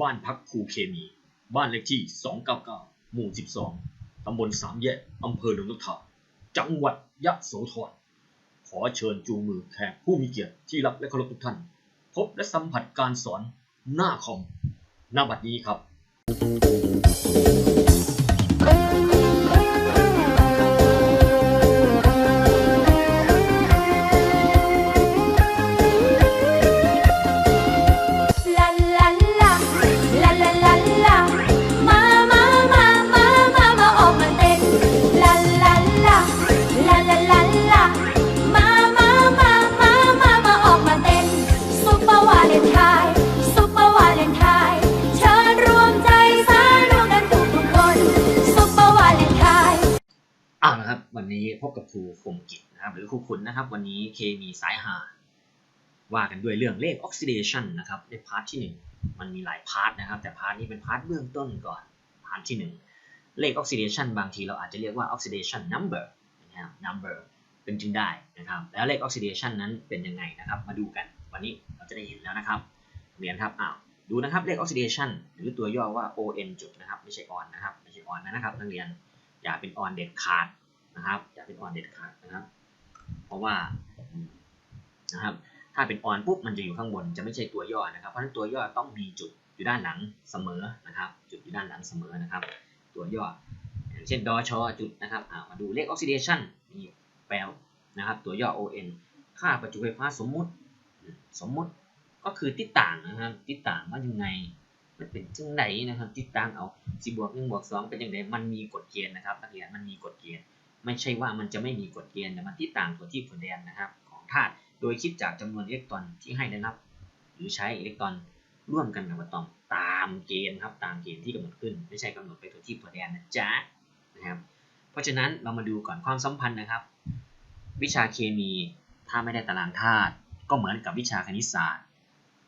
บ้านพักภูเคมี บ้านเลขที่ 299 หมู่ 12 ตำบลสามแยก อำเภอหนองทาจังหวัดยะโสธร ขอเชิญจูงมือแขกผู้มีเกียรติที่รักและเคารพทุกท่าน พบและสัมผัสการสอนหน้าคอมหน้าบัดนี้ครับ พบกับครูคมกิจนะครับหรือครูคุณนะครับ วันนี้เคมีสายหาว่ากันด้วยเรื่องเลขออกซิเดชันนะครับในพาร์ทที่หนึ่งมันมีหลายพาร์ทนะครับ แต่พาร์ทนี้เป็นพาร์ทเบื้องต้นก่อนพาร์ทที่หนึ่งเลขออกซิเดชันบางทีเราอาจจะเรียกว่าออกซิเดชันนัมเบอร์นะครับ number เป็นจึงได้นะครับ แล้วเลขออกซิเดชันนั้นเป็นยังไงนะครับ มาดูกันวันนี้เราจะได้เห็นแล้วนะครับเรียนครับอ้าวดูนะครับเลขออกซิเดชันหรือตัวย่อว่า on จุดนะครับไม่ใช่ on นะครับไม่ใช่ on นะครับนักเรียนอย่าเป็น on เด็ดขาด นะครับอย่าเป็นออนเด็ดขาดนะครับ เพราะว่านะครับถ้าเป็นออนปุ๊บมันจะอยู่ข้างบนจะไม่ใช่ตัวย่อนะครับเพราะฉะนั้นตัวย่อต้องมีจุดอยู่ด้านหลังเสมอนะครับ จุดอยู่ด้านหลังเสมอนะครับ ตัวย่ออย่างเช่นดอชอจุดนะครับามาดูเลขออกซิเดชันนี่แปลนะครับ ตัวย่อ on ค่าประจุไฟฟ้าสมมุติสมมุติก็คือติดต่างนะครับติดต่างว่ายังไงมันเป็นจังไหนนะครับติดต่างเอาสิบวกหนึ่งบวกสองเป็นยังไงมันมีกฎเกณฑ์นะครับนักเรียนมันมีกฎเกณฑ์ ไม่ใช่ว่ามันจะไม่มีกฎเกณฑ์แต่มันที่ต่างตัวที่ตัวแดนนะครับของธาตุโดยคิดจากจำนวนอิเล็กตรอนที่ให้ได้รับ หรือใช้อิเล็กตรอนร่วมกันกับอะตอมตามเกณฑ์ครับตามเกณฑ์ที่กำหนดขึ้น ไม่ใช่กำหนดไปตัวที่ตัวแดนนะจ๊ะนะครับเพราะฉะนั้นเรามาดูก่อนความสัมพันธ์นะครับ วิชาเคมีถ้าไม่ได้ตารางธาตุก็เหมือนกับวิชาคณิตศาสตร์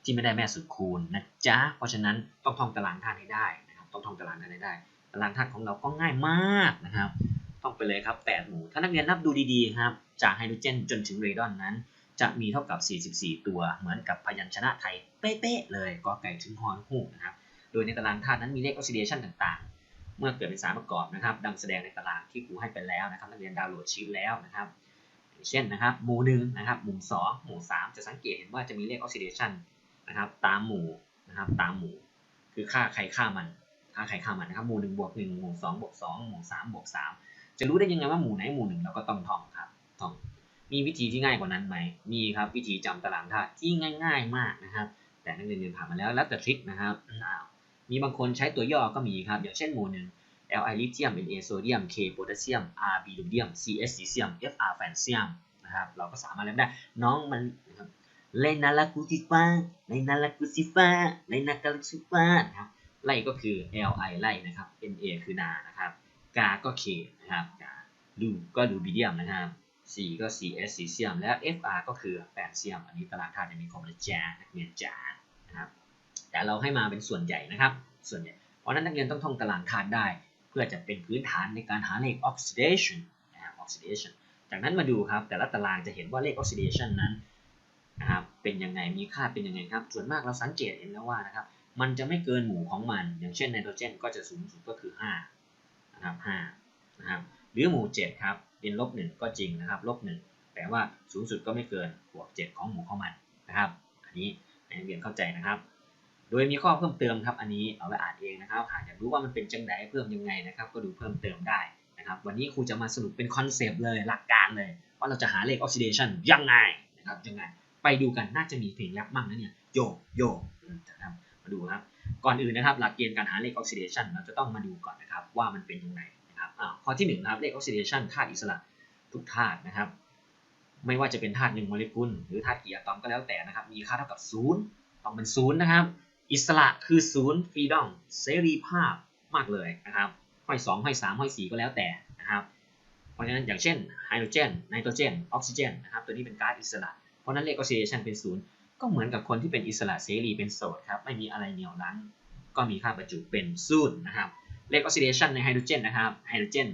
ที่ไม่ได้แม่สุดคูณนะจ๊ะเพราะฉะนั้นต้องท่องตารางธาตุให้ได้นะครับต้องท่องตารางธาตุให้ได้ ตารางธาตุของเราก็ง่ายมากนะครับ ท่องไปเลยครับ 8 หมู่ ถ้านักเรียนนับดูดีๆครับ จากไฮโดรเจนจนถึงเรดอนนั้น จะมีเท่ากับ 44 ตัว เหมือนกับพยัญชนะไทย เป๊ะๆเลยกอไก่ถึงฮอนฮูกนะครับ โดยในตารางธาตุนั้นมีเลขออกซิเดชันต่างๆ เมื่อเกิดเป็นสารประกอบนะครับ ดังแสดงในตารางที่ครูให้ไปแล้วนะครับ นักเรียนดาวน์โหลดชีทแล้วนะครับ เช่นนะครับ หมู่หนึ่งนะครับ หมู่สองหมู่สามจะสังเกตเห็นว่าจะมีเลขออกซิเดชันนะครับ ตามหมู่นะครับ ตามหมู่ คือค่าใครค่ามันค่าใครค่ามันนะครับ หมู่หนึ่งบวกหนึ่งหมู่สองบวกสองหมู่สามบวกสาม จะรู้ได้ยังไงว่าหมู่ไหนหมู่หนึ่งเราก็ต้องท่องครับท่องมีวิธีที่ง่ายกว่านั้นไหมมีครับวิธีจำตารางธาตุที่ง่าย ๆ มากนะครับ แต่นักเรียนเรียนผ่านมาแล้วแล้วแต่ทริคนะครับอ้าวมีบางคนใช้ตัวย่อก็มีครับ อย่างเช่นหมู่หนึ่ง Li ลิเธียม Na โซเดียม K โพแทสเซียม R บีรูเดียม CS ซีเซียม Fr แฟนเซียมนะครับเราก็สามารถเล่นได้ น้องมันนะครับเลนาลากูซิฟ้าเลนาลากูซิฟ้าเลนากาลซิฟ้านะครับไล่ก็คือ Li ไล่นะครับ Na คือนานะครับ กาก็ K นะครับกาดูก็ดูบีเดียมนะครับ C ก็ CS ซีเซียม และ Fr ก็คือแฟนเซียม อันนี้ตารางธาตุจะมีคอมนะจ๊ะนักเรียนจ๋านะครับ แต่เราให้มาเป็นส่วนใหญ่นะครับ ส่วนใหญ่ เพราะฉะนั้นนักเรียนต้องท่องตารางธาตุได้ เพื่อจะเป็นพื้นฐานในการหาเลข oxidation นะครับ oxidation จากนั้นมาดูครับ แต่ละตารางจะเห็นว่าเลข oxidation นั้นนะครับเป็นยังไง มีค่าเป็นยังไงครับ ส่วนมากเราสังเกตเห็นแล้วว่านะครับ มันจะไม่เกินหมู่ของมัน อย่างเช่นไนโตรเจนก็จะสูงสุดก็คือ 5 นะครับ5นะครับหรือหมู่7ครับเป็นลบ1ก็จริงนะครับลบ1แต่ว่าสูงสุดก็ไม่เกินบวก 7 ของหมู่ของมันนะครับ อันนี้ให้นักเรียนเข้าใจนะครับ โดยมีข้อเพิ่มเติมครับอันนี้เอาไว้อ่านเองนะครับหากอยากรู้ว่ามันเป็นจังไดเพิ่มยังไงนะครับ ก็ดูเพิ่มเติมได้นะครับ วันนี้ครูจะมาสรุปเป็นคอนเซปต์เลยหลักการเลย ว่าเราจะหาเลขออกซิเดชันยังไงนะครับยังไง ไปดูกันน่าจะมีเพลงแรปมั่งนะเนี่ยโยโยนะครับมาดูครับ ก่อนอื่นนะครับ หลักเกณฑ์การหาเลขออกซิเดชันเราจะต้องมาดูก่อนนะครับว่ามันเป็นยังไงนะครับอ่าข้อที่หนึ่งนะครับเลขออกซิเดชันธาตุอิสระทุกธาตุนะครับ ไม่ว่าจะเป็นธาตุหนึ่งโมเลกุลหรือธาตุกี่อะตอมก็แล้วแต่นะครับ มีค่าเท่ากับศูนย์ต้องเป็นศูนย์นะครับ อิสระคือศูนย์ฟรีดอมเสรีภาพมากเลยนะครับห้อยสองห้อยสามห้อยสี่ก็แล้วแต่นะครับเพราะฉะนั้นอย่างเช่นไฮโดรเจนไนโตรเจนออกซิเจนนะครับตัวนี้เป็นก๊าซอิสระ เพราะนั้นเลขออกซิเดชันเป็นศูนย์ก็เหมือนกับคนที่เป็นอิสระเสรีเป็นโสดครับไม่มีอะไรเหนี่ยวรั้ง ก็มีค่าประจุเป็นศูนย์นะครับเลขออกซิเดชันในไฮโดรเจนนะครับไฮโดรเจน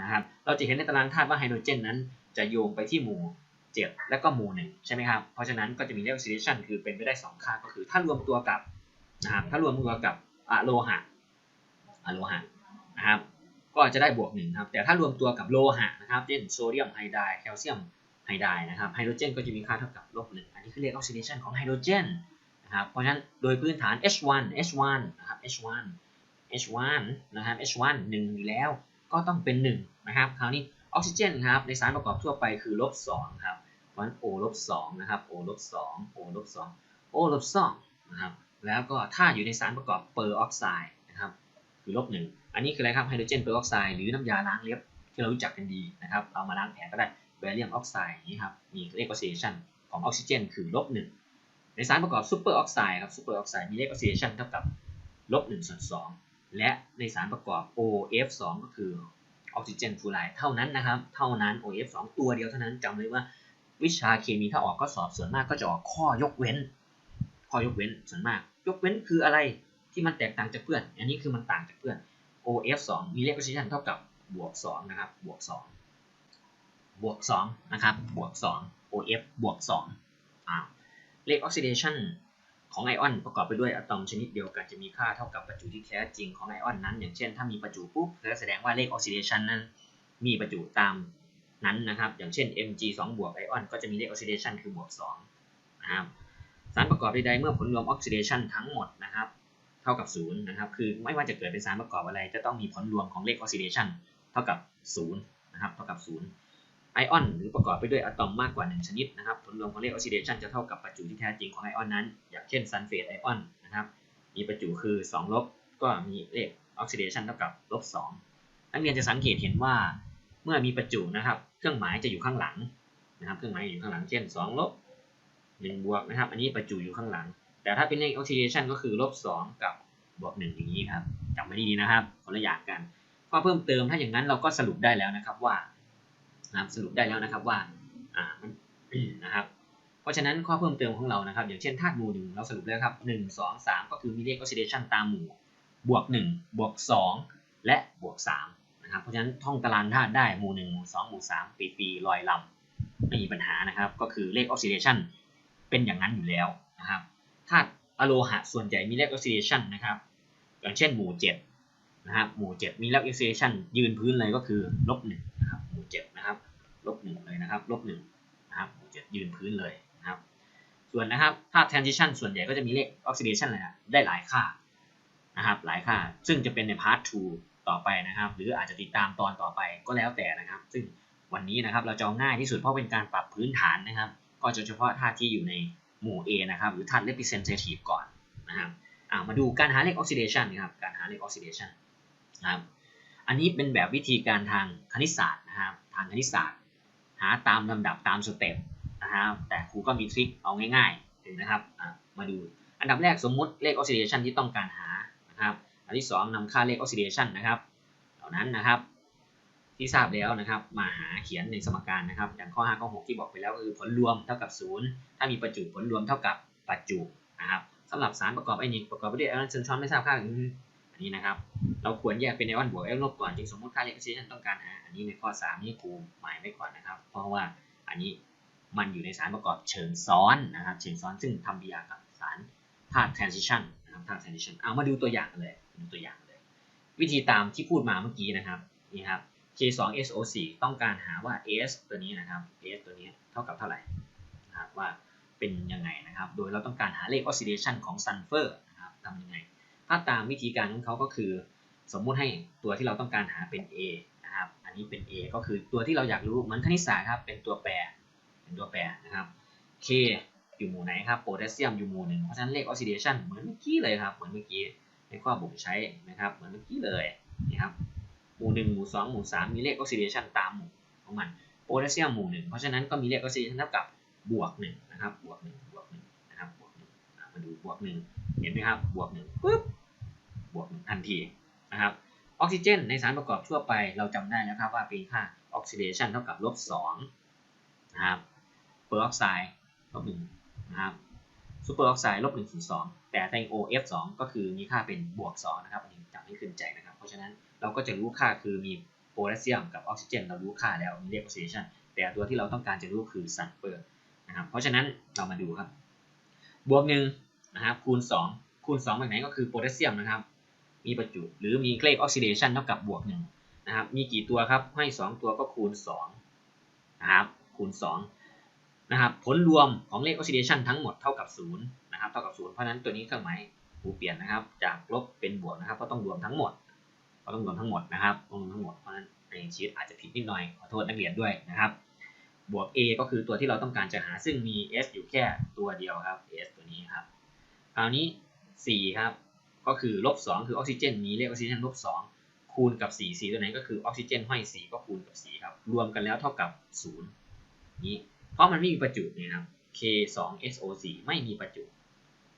นะครับเราจะเห็นในตารางธาตุว่าไฮโดรเจนนั้นจะโยงไปที่หมู่ 7 และก็หมู่หนึ่งใช่ไหมครับเพราะฉะนั้นก็จะมีเลขออกซิเดชันคือเป็นไปได้ 2 ค่าก็คือถ้ารวมตัวกับนะครับถ้ารวมตัวกับอะโลหะอะโลหะนะครับก็จะได้บวกหนึ่งครับแต่ถ้ารวมตัวกับโลหะนะครับเช่นโซเดียมไฮไดร์แคลเซียมไฮไดร์นะครับไฮโดรเจนก็จะมีค่าเท่ากับลบหนึ่งอันนี้คือเรียกออกซิเดชันของไฮโดรเจน นะครับเพราะฉะนั้นโดยพื้นฐาน H1 H1 นะครับ H1 H1 นะครับ H1 1อยู่แล้วก็ต้องเป็น1นะครับคราวนี้ออกซิเจนครับในสารประกอบทั่วไปคือลบ2ครับเพราะฉะนั้น O ลบ2นะครับ O ลบ2 O ลบ2 O ลบ2นะครับแล้วก็ถ้าอยู่ในสารประกอบเปอร์ออกไซด์นะครับคือลบ1อันนี้คืออะไรครับไฮโดรเจนเปอร์ออกไซด์หรือน้ำยาล้างเล็บที่เรารู้จักกันดีนะครับเอามาล้างแผลก็ได้แบเรียมออกไซด์นี้ครับมีเลขออกซิเดชันของออกซิเจนคือลบ1 ในสารประกอบซูเปอร์ออกไซด์ครับซูเปอร์ออกไซด์มีเลขออกซิเดชันเท่ากับลบ1ส่วน2และในสารประกอบ OF2 ก็คือออกซิเจนฟลูอไรด์เท่านั้นนะครับ เท่านั้น OF2 ตัวเดียวเท่านั้นจำเลยว่าวิชาเคมีถ้าออกข้อสอบส่วนมากก็จะออกข้อยกเว้น ข้อยกเว้นส่วนมาก ยกเว้นคืออะไรที่มันแตกต่างจากเพื่อน อันนี้คือมันต่างจากเพื่อน OF2 มีเลขออกซิเจนเท่ากับบวก2นะครับบวก2บวก2นะครับบวก2 OF บวก2อ่า เลขออกซิเดชันของไอออนประกอบไปด้วยอะตอมชนิดเดียวกันจะมีค่าเท่ากับประจุที่แท้จริงของไอออนนั้น อย่างเช่น ถ้ามีประจุปุ๊บก็แสดงว่าเลขออกซิเดชันนั้น มีประจุตามนั้นนะครับ อย่างเช่น Mg 2บวกไอออนก็จะมีเลขออกซิเดชันคือบวก2นะครับสารประกอบใดๆเมื่อผลรวมออกซิเดชันทั้งหมดนะครับ เท่ากับ0นะครับคือไม่ว่าจะเกิดเป็นสารประกอบอะไร จะต้องมีผลรวมของเลขออกซิเดชันเท่ากับ0นะครับเท่ากับ0 ไอออนหรือประกอบไปด้วยอะตอมมากกว่า 1 ชนิดนะครับผลรวมของเลขออกซิเดชันจะเท่ากับประจุที่แท้จริงของไอออนนั้น อย่างเช่นซัลเฟตไอออนนะครับ มีประจุคือ2ลบก็มีเลขออกซิเดชันเท่ากับลบ2นักเรียนจะสังเกตเห็นว่าเมื่อมีประจุนะครับ เครื่องหมายจะอยู่ข้างหลังนะครับ เครื่องหมายอยู่ข้างหลัง เช่น2ลบ1บวกนะครับ อันนี้ประจุอยู่ข้างหลัง แต่ถ้าเป็นเลขออกซิเดชันก็คือลบ2กับบวก1อย่างนี้ครับจำไว้ดีนะครับคนละอย่างกันข้อเพิ่มเติมถ้าอย่างนั้นเราก็สรุปได้แล้วนะครับว่า นะครับสรุปได้แล้วนะครับว่าอ่านะครับเพราะฉะนั้นข้อเพิ่มเติมของเรานะครับอย่างเช่นธาตุหมู่หนึ่งเราสรุปแล้วครับหนึ่งสองสามก็คือมีเลขออกซิเดชันตามหมู่บวกหนึ่งบวกสองและบวกสามนะครับเพราะฉะนั้นท่องตารางธาตุได้หมู่หนึ่งหมู่สองหมู่สามปีปีลอยลำไม่มีปัญหานะครับ ก็คือเลขออกซิเดชันเป็นอย่างนั้นอยู่แล้วนะครับธาตุอะโลหะส่วนใหญ่มีเลขออกซิเดชันนะครับ อย่างเช่นหมู่เจ็ดนะครับหมู่เจ็ดมีเลขออกซิเดชันยืนพื้นเลยก็คือลบหนึ่ง นะครับหมู่เจ็ดนะครับลบหนึ่งเลยนะครับลบหนึ่งนะครับหมู่เจ็ดยืนพื้นเลยนะครับ ส่วนนะครับธาตุ transition ส่วนใหญ่ก็จะมีเลข oxidation อะไรนะได้หลายค่านะครับหลายค่า ซึ่งจะเป็นในพาร์ท2ต่อไปนะครับ หรืออาจจะติดตามตอนต่อไปก็แล้วแต่นะครับ ซึ่งวันนี้นะครับเราจะง่ายที่สุดเพราะเป็นการปรับพื้นฐานนะครับ ก็จะเฉพาะธาตุที่อยู่ในหมู่ A นะครับหรือธาตุ representative ก่อนนะครับามาดูการหาเลข oxidation นะครับการหาเลข oxidation นะครับอันนี้เป็นแบบวิธีการทางคณิตศาสตร์นะครับ ทางคณิตศาสตร์ หาตามลำดับตามสเต็ปนะครับแต่ครูก็มีทริคเอาง่ายๆถึงนะครับมาดูอันดับแรกสมมุติเลขออกซิเดชันที่ต้องการหานะครับอันที่ 2นำค่าเลขออกซิเดชันนะครับ เหล่านั้นนะครับ ที่ทราบแล้วนะครับมาหาเขียนในสมการนะครับ อย่างข้อ5ข้อ6ที่บอกไปแล้วคือผลรวมเท่ากับ 0 ถ้ามีประจุผลรวมเท่ากับประจุนะครับสำหรับสารประกอบไอนิกประกอบไปด้วยไอออนเซนชอนไม่ทราบค่าอั นี้นะครับ เราควรแยกเป็นไอออนบวกไอออนลบก่อนจึงสมมติค่าเลขออกซิเดชันต้องการหาอันนี้ในข้อ 3 นี่ครูหมายไว้ก่อนนะครับ เพราะว่าอันนี้มันอยู่ในสารประกอบเชิงซ้อนนะครับ เชิงซ้อนซึ่งทำบิยากับสารธาตุ transition นะครับธาตุ transition เอามาดูตัวอย่างเลยดูตัวอย่างเลย วิธีตามที่พูดมาเมื่อกี้นะครับนี่ครับ K2SO4 ต้องการหาว่า S ตัวนี้นะครับ S ตัวนี้เท่ากับเท่าไหร่นะครับว่าเป็นยังไงนะครับ โดยเราต้องการหาเลข oxidation ของซัลเฟอร์นะครับทำยังไง ถ้าตามวิธีการของเขาก็คือ สมมุติให้ตัวที่เราต้องการหาเป็น A นะครับ อันนี้เป็น A ก็คือตัวที่เราอยากรู้เหมือนคณิตศาสตร์ครับ เป็นตัวแปร เป็นตัวแปรนะครับ K อยู่หมู่ไหนครับ โพแทสเซียมอยู่หมู่หนึ่งเพราะฉะนั้นเลขออกซิเดชันเหมือนเมื่อกี้เลยครับ เหมือนเมื่อกี้ในข้อบ่งใช้นะครับ เหมือนเมื่อกี้เลยนี่ครับหมู่หนึ่งหมู่สองหมู่สามมีเลขออกซิเดชันตามหมู่ของมัน โพแทสเซียมหมู่หนึ่งเพราะฉะนั้นก็มีเลขออกซิเดชันเท่ากับบวกหนึ่งนะครับ บวกหนึ่งบวกหนึ่งนะครับ บวกหนึ่งมาดูบวกหนึ่งเห็นไหมครับ บวกหนึ่งปุ๊บ บวกหนึ่งทันทีนะครับออกซิเจนในสารประกอบทั่วไปเราจำได้แล้วครับว่าเป็นค่าออกซิเดชันเท่ากับลบสองนะครับเปอร์ออกไซด์ลบหนึ่งนะครับซูเปอร์ออกไซด์ลบหนึ่งส่วนสองแต่ใน OF สองก็คือมีค่าเป็นบวกสองนะครับอันนี้จำให้ขึ้นใจนะครับ เพราะฉะนั้นเราก็จะรู้ค่าคือมีโพแทสเซียมกับออกซิเจนเรารู้ค่าแล้วมีเลขออกซิเดชันแต่ตัวที่เราต้องการจะรู้คือซัลเฟอร์นะครับเพราะฉะนั้นเรามาดูครับ บวกหนึ่งนะครับคูณสองคูณ2แบบไหนก็คือโพแทสเซียมนะครับ มีประจุ หรือมีเลขออกซิเดชันเท่ากับบวกหนึ่งนะครับ มีกี่ตัวครับ ให้ 2 ตัวก็คูณ2นะครับ คูณ2นะครับผลรวมของเลขออกซิเดชันทั้งหมดเท่ากับ0นะครับ เท่ากับ0เพราะนั้นตัวนี้เครื่องหมายผูเปลี่ยนนะครับ จากลบเป็นบวกนะครับ ก็ต้องรวมทั้งหมด ก็ต้องรวมทั้งหมดนะครับต้องรวมทั้งหมด เพราะฉะนั้นในชีตอาจจะผิดนิดหน่อย ขอโทษนักเรียนด้วยนะครับ บวก a ก็คือตัวที่เราต้องการจะหา ซึ่งมี s อยู่แค่ตัวเดียวครับ s ตัวนี้ครับ คราวนี้ 4 ครับ ก็คือลบ2คือออกซิเจนมีเลขออกซิเจนลบ2คูณกับ4 4ตัวไหนก็คือออกซิเจนห้อย4ก็คูณกับ4ครับรวมกันแล้วเท่ากับ0นี้เพราะมันไม่มีประจุเนี่ยครับ K2SO4 ไม่มีประจุ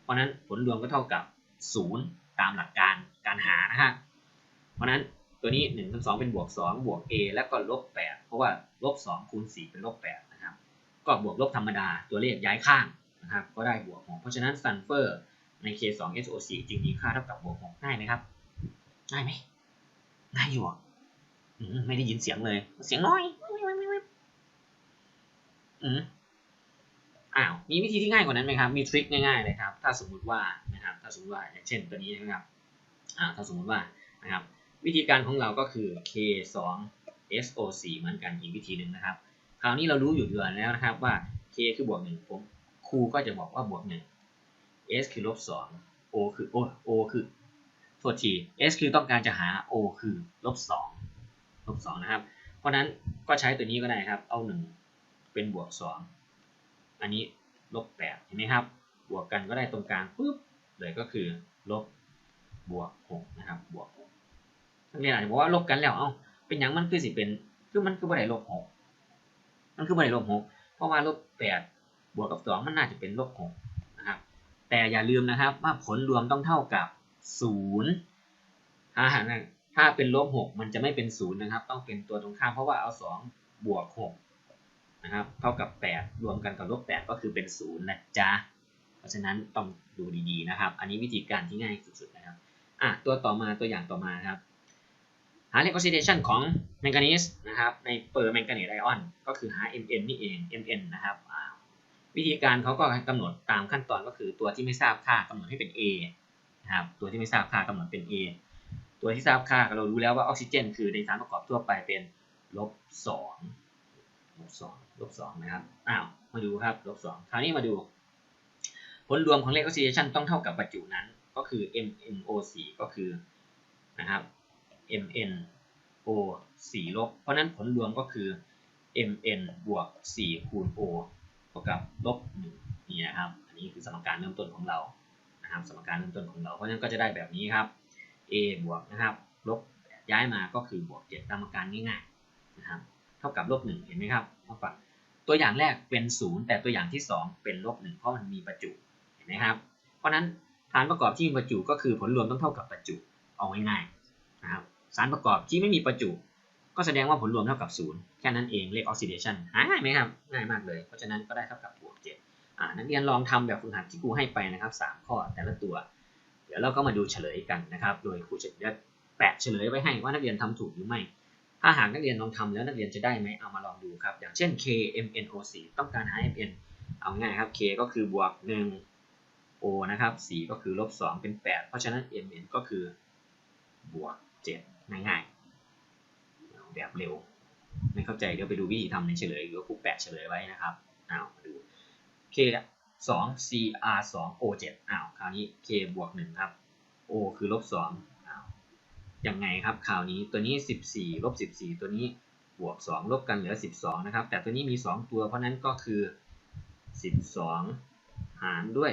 เพราะนั้นผลรวมก็เท่ากับ 0 ตามหลักการการหานะฮะ เพราะนั้นตัวนี้1คูณ2เป็นบวก 2 บวก a แล้วก็ลบ 8 เพราะว่าลบ 2 คูณ 4 เป็นลบ 8 นะครับ ก็บวกลบธรรมดาตัวเลขย้ายข้างนะครับ ก็ได้บวก6เพราะฉะนั้นซัลเฟอร์ ใน K2SO4 จึงมีค่าเท่ากับบวก6ง่ายไหมครับ ง่ายไหมง่ายอยู่อะอืมไม่ได้ยินเสียงเลย เสียงน้อยอืมอ้าว มีวิธีที่ง่ายกว่านั้นไหมครับ มีทริคง่ายๆเลยครับ ถ้าสมมุติว่า นะครับ ถ้าสมมติว่า อย่างเช่นตัวนี้นะครับ อ่า ถ้าสมมติว่า นะครับ วิธีการของเราก็คือ K2SO4 เหมือนกันอีกวิธีหนึ่งนะครับ คราวนี้เรารู้อยู่อยู่แล้วนะครับว่า K คือบวกหนึ่งผมครูก็จะบอกว่าบวกหนึ่ง S คือลบสอง O คือ O O คือโทษที S คือต้องการจะหา O คือลบสองลบสองนะครับ เพราะนั้นก็ใช้ตัวนี้ก็ได้ครับ เอาหนึ่งเป็นบวกสองอันนี้ลบแปดเห็นไหมครับ บวกกันก็ได้ตรงกลางปุ๊บเลยก็คือลบบวกหกนะครับบวกหกนักเรียนอาจจะบอกว่าลบกันแล้วเอ้าเป็นอย่างมันคือสิเป็นคือมันคือบ่ได้ลบหกมันคือบ่ได้ลบหกเพราะว่าลบแปดบวกกับสองมันน่าจะเป็นลบหก แต่อย่าลืมนะครับว่าผลรวมต้องเท่ากับศูนย์ถ้าถ้าเป็นลบหกมันจะไม่เป็นศูนย์นะครับ ต้องเป็นตัวตรงข้ามเพราะว่าเอาสองบวกหกนะครับ เท่ากับแปดรวมกันกับลบแปดก็คือเป็นศูนย์นะจ๊ะ เพราะฉะนั้นต้องดูดีๆนะครับ อันนี้วิธีการที่ง่ายสุดๆนะครับอะตัวต่อมาตัวอย่างต่อมาครับหาเลขออกซิเดชันของแมงกานีสนะครับในเปอร์แมงกานีสไอออนก็คือหา Mn นี่เอง Mn นะครับ วิธีการเขาก็กำหนดตามขั้นตอนก็คือตัวที่ไม่ทราบค่ากำหนดให้เป็น A นะครับตัวที่ไม่ทราบค่ากำหนดเป็น A ตัวที่ทราบค่าเรารู้แล้วว่าออกซิเจน คือในสารประกอบทั่วไปเป็นลบสองลบสองลบสองนะครับอ้าวมาดูครับลบสองคราวนี้มาดู ผลรวมของเลขออกซิเดชันต้องเท่ากับประจุนั้น ก็คือ MnO4 ก็คือนะครับ MnO 4 ลบเพราะนั้นผลรวมก็คือ Mn บวก4คูณ O ท่ากับลบ1นี่นะครับ อันนี้คือสมการเริ่มต้นของเรา นะครับ สมการเริ่มต้นของเรา เพราะฉะนั้นก็จะได้แบบนี้ครับ A บวกนะครับลบย้ายมาก็คือบวก7ตามการง่ายๆนะครับ เท่ากับลบ1เห็นไหมครับมาฟังตัวอย่างแรกเป็น 0 แต่ตัวอย่างที่ 2 เป็นลบ1เพราะมันมีประจุ เห็นไหมครับ เพราะนั้นฐานประกอบที่มีประจุก็คือผลรวมต้องเท่ากับประจุ เอาง่ายๆนะครับ สารประกอบที่ไม่มีประจุ ก็แสดงว่าผลรวมเท่ากับ 0 แค่นั้นเองเลขออกซิเดชันหาง่ายไหมครับ ง่ายมากเลย เพราะฉะนั้นก็ได้เท่ากับบวก7อ่านักเรียนลองทำแบบฝึกหัดที่ครูให้ไปนะครับ 3 ข้อแต่ละตัว เดี๋ยวเราก็มาดูเฉลยกันนะครับ โดยครูจะแปะเฉลยไว้ให้ว่านักเรียนทำถูกหรือไม่ ถ้าหากนักเรียนลองทำแล้วนักเรียนจะได้ไหมเอามาลองดูครับ อย่างเช่น K MnO4 ต้องการหา Mn เอาง่ายครับ K ก็คือบวก 1 O นะครับ 4 ก็คือลบ2เป็น 8 เพราะฉะนั้น Mn ก็คือบวก 7 ง่ายๆ แบบเร็ว ไม่เข้าใจเดี๋ยวไปดูวิธีทำในเฉลยหรือว่าครูแปะเฉลยไว้นะครับเอามาดู K 2 CR 2 O 7อ้าวคราวนี้ K บวก1ครับ O คือลบ2อ้าวยังไงครับคราวนี้ตัวนี้14ลบ14ตัวนี้บวก2ลบกันเหลือ12นะครับ แต่ตัวนี้มี2ตัว เพราะนั้นก็คือ12หารด้วย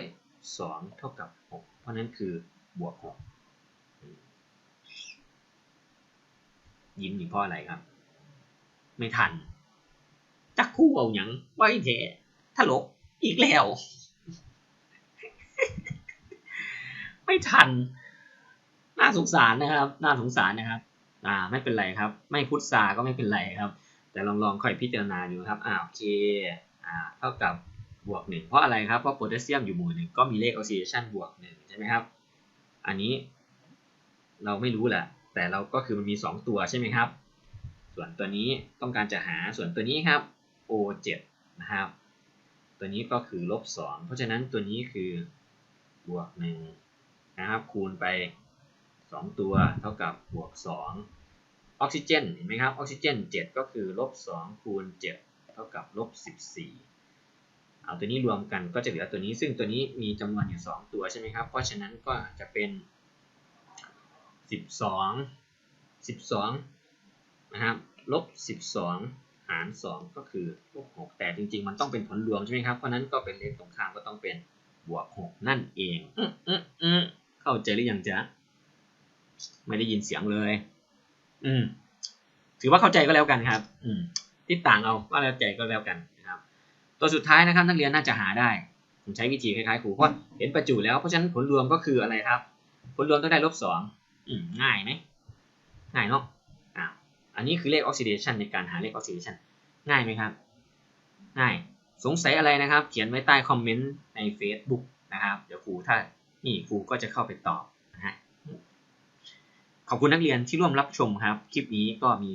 2เท่ากับ6เพราะนั้นคือบวก6 ยิ้มนี่เพราะอะไรครับ ไม่ทัน จักคู่เอาหยังไว้เทถลกอีกแล้ว ไม่ทัน น่าสงสารนะครับ น่าสงสารนะครับ อ่า ไม่เป็นไรครับ ไม่พุทธาก็ไม่เป็นไรครับ แต่ลองลองค่อยพิจารณาดูครับอ่าโอเค อ่า เท่ากับบวกหนึ่งเพราะอะไรครับ เพราะโพแทสเซียมอยู่หมู่หนึ่งก็มีเลขออกซิเดชันบวกหนึ่งใช่ไหมครับ อันนี้เราไม่รู้แหละ แต่เราก็คือมันมี 2 ตัวใช่ไหมครับ ส่วนตัวนี้ต้องการจะหาส่วนตัวนี้ครับ O7 นะครับ ตัวนี้ก็คือลบ 2 เพราะฉะนั้นตัวนี้คือบวก1นะครับคูณไป 2 ตัวเท่ากับบวก 2 ออกซิเจนเห็นไหมครับ ออกซิเจน 7 ก็คือลบ 2 คูณ 7 เท่ากับลบ 14 เอาตัวนี้รวมกันก็จะเหลือตัวนี้ ซึ่งตัวนี้มีจำนวนอยู่ 2 ตัวใช่ไหมครับ เพราะฉะนั้นก็จะเป็น 12 12นะครับลบ 12 หาร 2 ก็คือลบ6แต่จริงๆ มันต้องเป็นผลรวมใช่ไหมครับ เพราะนั้นก็เป็นเลขตรงข้ามก็ต้องเป็นบวก 6 นั่นเองอืมอืมอืมเข้าใจหรือยังจ๊ะไม่ได้ยินเสียงเลย อืมถือว่าเข้าใจก็แล้วกันครับ อืมติดต่างเอาว่าแล้วใจก็แล้วกันนะครับ ตัวสุดท้ายนะครับนักเรียนน่าจะหาได้ ผมใช้วิธีคล้ายๆครูเพราะเห็นประจุแล้วเพราะฉะนั้นผลรวมก็คืออะไรครับ ผลรวมต้องได้ลบสอง ง่ายไหมง่ายเนาะอ่าอันนี้คือเลขออกซิเดชันในการหาเลขออกซิเดชันง่ายไหมครับ ง่ายสงสัยอะไรนะครับ เขียนไว้ใต้คอมเมนต์ใน Facebook นะครับ เดี๋ยวครูถ้านี่ครูก็จะเข้าไปตอบนะฮะขอบคุณนักเรียนที่ร่วมรับชมครับ คลิปนี้ก็มี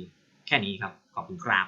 แค่นี้ครับ ขอบคุณครับ